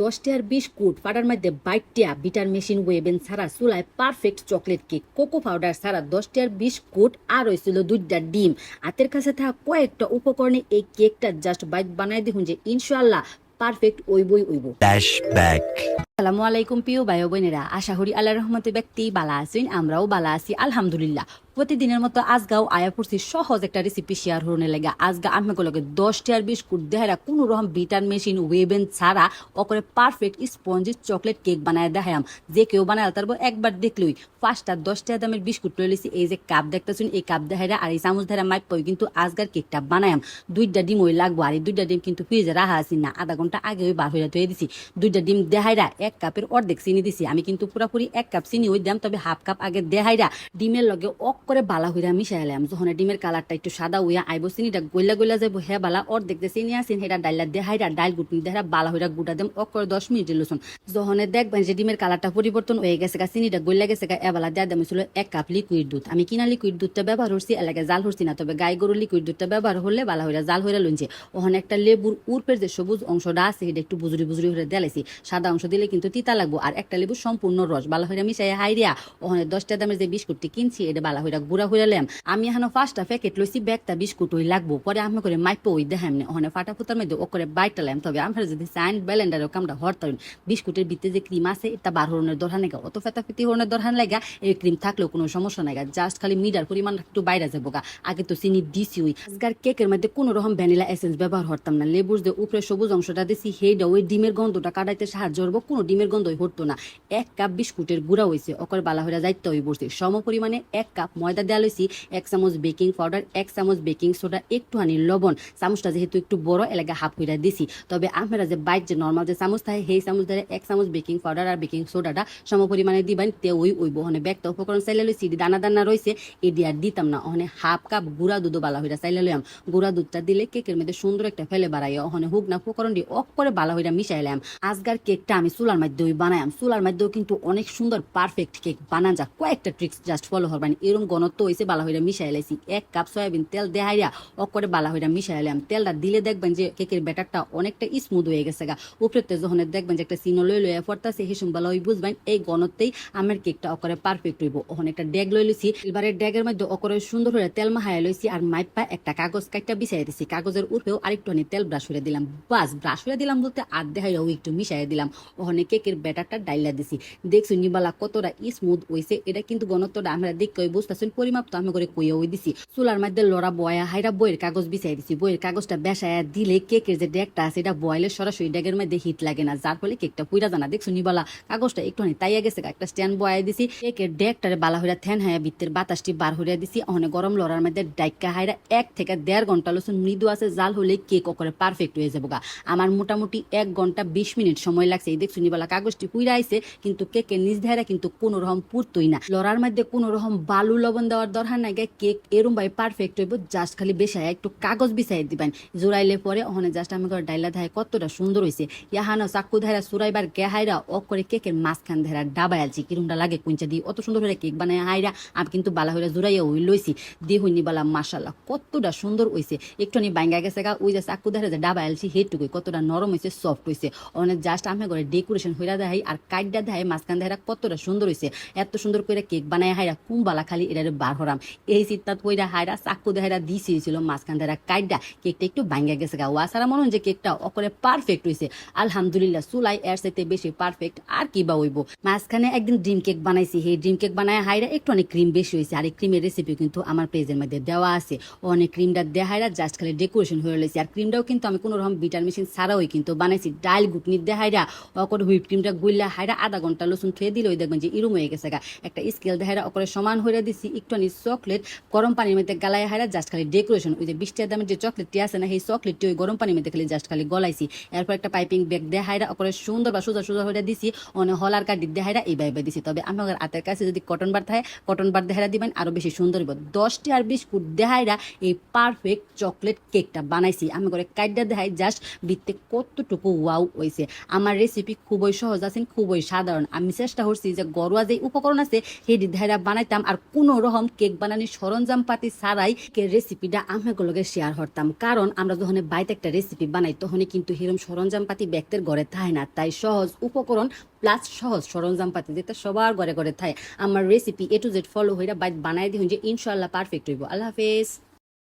দশটার বিস্কুট ফাটার মধ্যে বাইটিয়া বিটার মেশিন ওয়েবেন ছাড়া চুলায় perfect chocolate cake cocoa powder ছাড়া দশটার বিস্কুট আর হয়েছিল দুইটা ডিম। হাতের কাছে থাকা কয়েকটা উপকরণে এই কেকটা জাস্ট বাইক বানাই দেখুন যে ইনশাল্লাহ পারফেক্ট ওইবই ওইব Flashback. আসসালামু আলাইকুম প্রিয় ভাই বোনেরা আশা করি আল্লাহ রহমতে ব্যক্তি বালা আছেন আমরাও বালা আছি আলহামদুলিল্লাহ। প্রতিদিনের মতো আজগাও আয়া পড়ছি, সহজ একটা রেসিপি শেয়ার হরনে লাগে। আজগা আমি লগে দশটি আর বিস্কুট দেহারা কোনো রকম বিটার মেশিন ওয়েবেন ছাড়া ওকরে পারফেক্ট স্পঞ্জি চকলেট কেক বানায় দেখাম যে কেউ বানায় তারপর একবার দেখলই, পাঁচটা দশটা দামের বিস্কুট লই লিছি এই যে কাপ দেখতেছুন, এই কাপ দেহারা আর এই চামচ ধারা মাইপ পাই কিন্তু আজগার কেকটা বানায়াম দুইটা ডিম ওই লাগবো, আর এই দুইটা ডিম কিন্তু ফ্রিজে রাখা আছি না, আধা ঘণ্টা আগে ওই বার হইয়া ধুয়ে দিছি। দুইটা ডিম দেহাইরা এক কাপের অর্ধেক চিনি দিছি, আমি কিন্তু পুরাপুরি এক কাপ চিনি ওই দাম তবে হাফ কাপ আগে দেহাইরা ডিমের লগে অক করে বালা হইরা মিশাইলাম যখন ডিমের কালারটা একটু সাদা হইয়া আইব, চিনিটা গইলা গইলা যাব হে বালা, অর্ধেক যে চিনি আছেন সেটা ডাইলা দেহাইরা ডাইল গুটনি দেহারা বালা হইরা গুটা দেম অক করে দশ মিনিট লসুন। যখন দেখবেন যে ডিমের কালারটা পরিবর্তন হয়ে গেছে গা, চিনিটা গইলা গেছে গা এবেলা দেয়া দাম ছিল এক কাপ লিকুইড দুধ। আমি কিনা লিকুইড দুধটা ব্যবহার করছি, এলাকায় জাল হরছি না, তবে গাই গরুর লিকুইড দুধটা ব্যবহার হলে বালা হইরা জাল হইরা লুনছে ওখানে একটা লেবুর উর্পের যে সবুজ অংশটা আছে, সেটা একটু বুজুরি বুজুরি হয়ে দেলাইছি সাদা অংশ দিলে কিন্তু তিতা লাগবো, আর একটা লেবু সম্পূর্ণ রস, বালা হইরা মিশাই হাইরিয়া, ওখানে দশটা দামের যে বিস্কুটটি কিনছি, এটা বালা হইরা গুড়া হইরা লেম। আমি এখানে ফার্স্টটা প্যাকেট লইছি ব্যাগটা বিস্কুট ওই লাগবো। পরে আমি করে মাইপো, ওই দেখাম না। ওখানে ফাটা ফুটার মধ্যে তবে যদি সাইন ব্যালেন্ডারের কামটা বিস্কুটের ভিতরে যে ক্রিম আছে, এটা বার হরণের দরকার নেগা অত ফেতা ফেতি হরণের লাগা এই ক্রিম থাকলেও কোনো সমস্যা নাই জাস্ট খালি মিডার পরিমাণ একটু বাইরে যাব গা। আগে তো চিনি দিছি ওই। কেকের মধ্যে কোনো রকম ভ্যানিলা এসেন্স ব্যবহার করতাম না। লেবুর যে উপরে সবুজ অংশটা দিছি, সেইটা ওই ডিমের গন্ধটা কাটাইতে সাহায্য করব, কোনো ডিমের গন্ধই হতো না। এক কাপ বিস্কুটের গুঁড়া হয়েছে অকর বালা হইরা যাইতে হই বসছে সম পরিমাণে এক কাপ ময়দা দেওয়া লইছি, এক চামচ বেকিং পাউডার, এক চামচ বেকিং সোডা, একটুখানি লবণ। চামচটা যেহেতু একটু বড়, এলাকা হাফ হইরা দিছি। তবে আমরা যে বাইক যে নর্মাল যে চামচ থাকে, সেই চামচ ধরে এক চামচ বেকিং পাউডার আর বেকিং সোডাটা সম পরিমাণে দিবেন। তে ওই ওই ওখানে ব্যাগটা উপকরণ চাইলে লইছি দানা দানা রয়েছে এডি আর দিতাম না। ওখানে হাফ কাপ গুঁড়া দুধ বালা হইরা চাইলে লইয়াম। গুঁড়া দুধটা দিলে কেকের মধ্যে সুন্দর একটা ফেলে বাড়াই ওখানে হুক না উপকরণ দিয়ে অক করে বালা হইরা মিশাইলাম আজকার কেকটা আমি চুলার মাধ্যমে বানায়াম চুলার মধ্যেও কিন্তু অনেক সুন্দর পারফেক্ট কেক। বানান যা কয়েকটা ট্রিক্স জাস্ট ফলো করবেন এরকম ঘনত্ব হয়েছে বালা হইরা মিশাই লাইছি। এক কাপ সয়াবিন তেল দেহাইয়া অকরে বালা হইরা মিশাই লাম। তেলটা দিলে দেখবেন যে কেকের ব্যাটারটা অনেকটা স্মুথ হয়ে গেছে গা। উপরে যখন দেখবেন যে একটা সিনো লই লইয়া পড়তাছে হিসুম বালা ওই বুঝবেন? এই ঘনত্বেই আমার কেকটা অকরে পারফেক্ট হইব। ওখানে একটা ড্যাগ লই লইছি। এবারে ড্যাগের মধ্যে অকরে সুন্দর হয়ে তেল মাহাই লইছি আর মাইপা একটা কাগজ কাইটা বিছাই দিছি। কাগজের উপরেও আরেকটু তেল ব্রাশ করে দিলাম। বাস ব্রাশ করে দিলাম বলতে আর দেখাইও একটু মিশাই দিলাম। ওখানে কেকের ব্যাটারটা ডাইলা দিছি। দেখছি নিবালা কতটা স্মুথ হইছে। এটা কিন্তু গণত্বটা আমরা দেখতে ওই বুঝতেছেন পরিমাপ তো আমি করে কইয়া ওই দিছি। চুলার মধ্যে লড়া বয়া, হাইরা বইয়ের কাগজ বিছাই দিছি। বইয়ের কাগজটা বেসায়া দিলে কেকের যে ডেকটা আছে, এটা বয়েলে সরাসরি ডেকের মধ্যে হিট লাগে না, যার ফলে কেকটা পুইরা জানা দেখছ নিবালা, কাগজটা একটু তাইয়া গেছে একটা স্ট্যান্ড বয়াই দিছি। কেকের ডেকটারে বালা হইরা থ্যান হাইয়া ভিতরের বাতাসটি বার হইয়া দিছি। অনেক গরম লড়ার মধ্যে ডাইকা হাইরা এক থেকে দেড় ঘণ্টা লসুন মৃদু আছে, জাল হলে কেক ওকরে পারফেক্ট হয়ে যাব আমার মোটামুটি এক ঘণ্টা বিশ মিনিট সময় লাগছে। এই দেখছ নিবালা, কাগজটি পুইরা আইছে, কিন্তু কেকের নিজ ধারা কিন্তু কোনো রকম পুরতই না। লড়ার মধ্যে কোনো রকম বালু লবণ দেওয়ার দরকার নাই কেক এরম ভাই পারফেক্ট হইব জাস্ট খালি বেসায় একটু কাগজ বিছাই দিবেন। জোড়াইলে পরে ওখানে জাস্ট আমি করে ডাইলা ধায় কতটা সুন্দর হয়েছে ইয়াহানো চাকু ধারা সুরাইবার গেহাইরা ও করে কেকের মাঝখান ধারা ডাবাই আলছি, কিরমটা লাগে কুঞ্চা দিয়ে অত সুন্দর হয়ে কেক বানায় হাইরা, আমি কিন্তু বালা হইরা জোড়াইয়া ওই লইছি। দিয়ে হইনি বালা মাসাল্লাহ কতটা সুন্দর হয়েছে একটু নি বাইঙ্গা গেছে গা, ওই যে চাকু ধারে যে ডাবাই আলছি হেটুকুই কতটা নরম হয়েছে সফট হয়েছে অনেক জাস্ট আমি করে ডেকোরেশন হইরা দেয় আর কাইডা দেয় মাঝখান ধারা কতটা সুন্দর হয়েছে এত সুন্দর করে কেক বানায় হাইরা কুম্বালা খালি এটারে বার হরাম এই চিত্তাত কইরা হাইরা চাকু দেহাইরা দিয়েছিল মাঝখান ধারা কাইডা কেকটা একটু ভাঙ্গা গেছে গা। ওয়াসারা মনে যে কেকটা অকরে পারফেক্ট হয়েছে আলহামদুলিল্লাহ সুলাই এর সাথে বেশি পারফেক্ট আর কি বা হইব। মাঝখানে একদিন ড্রিম কেক বানাইছি। সেই ড্রিম কেক বানায় হাইরা একটু অনেক ক্রিম বেশি হয়েছে আর এই ক্রিমের রেসিপি কিন্তু আমার পেজের মধ্যে দেওয়া আছে। অনেক ক্রিমটা দেয়া হাইরা জাস্ট খালি ডেকোরেশন হয়ে রয়েছে আর ক্রিমটাও কিন্তু আমি কোনো রকম বিটার মেশিন ছাড়াওই কিন্তু বানাইছি। ডাইল গুটনি দেহাইরা অকর হুইপ ক্রিমটা গুইলা হাইরা আধা ঘণ্টা লসুন খেয়ে দিলে ওই দেখবেন যে ইরুম হয়ে গেছে গা। একটা স্কেল দেহাইরা অকরে সমান হয়ে দিছি। একটু চকলেট গরম পানির মধ্যে গালায় হাইরা জাস্ট খালি ডেকোরেশন ওই যে বিশ টাকা দামের যে চকলেটটি আছে না, সেই চকলেটটি ওই গরম পানির মধ্যে খালি জাস্ট খালি গলাইছি। এরপর একটা পাইপিং ব্যাগ দিয়ে হাইরা ওপরে সুন্দর বা সোজা সোজা হয়ে দিছি, অনে হলার কাটি দিয়ে হাইরা এই বাইবে দিছি। তবে আমার হাতের কাছে যদি কটন বার থাকে কটন বার দেহারা দিবেন, আরও বেশি সুন্দর হইব। দশটি আর বিস্কুট দেহাইরা এই পারফেক্ট চকলেট কেকটা বানাইছি। আমি করে কাইডা দেখাই জাস্ট বিত্তে কতটুকু ওয়াও হয়েছে আমার রেসিপি খুবই সহজ আছে খুবই সাধারণ। আমি চেষ্টা করছি যে ঘরোয়া যে উপকরণ আছে সেই দেহাইরা বানাইতাম, আর কোনো রকম কেক বানানির সরঞ্জাম পাতি ছাড়াই রেসিপিটা লগে শেয়ার করতাম। কারণ আমরা যখন বাইতে একটা রেসিপি বানাই তখন কিন্তু হিরম সরঞ্জাম পাতি ব্যক্তির ঘরে থাকে না। তাই সহজ উপকরণ প্লাস সহজ সরঞ্জাম পাতি যেটা সবার ঘরে ঘরে থাকে। আমার recipe A to Z follow হইরা বাইত বানাই দিন যে ইনশাল্লাহ পারফেক্ট হইব। আল্লাহ হাফেজ।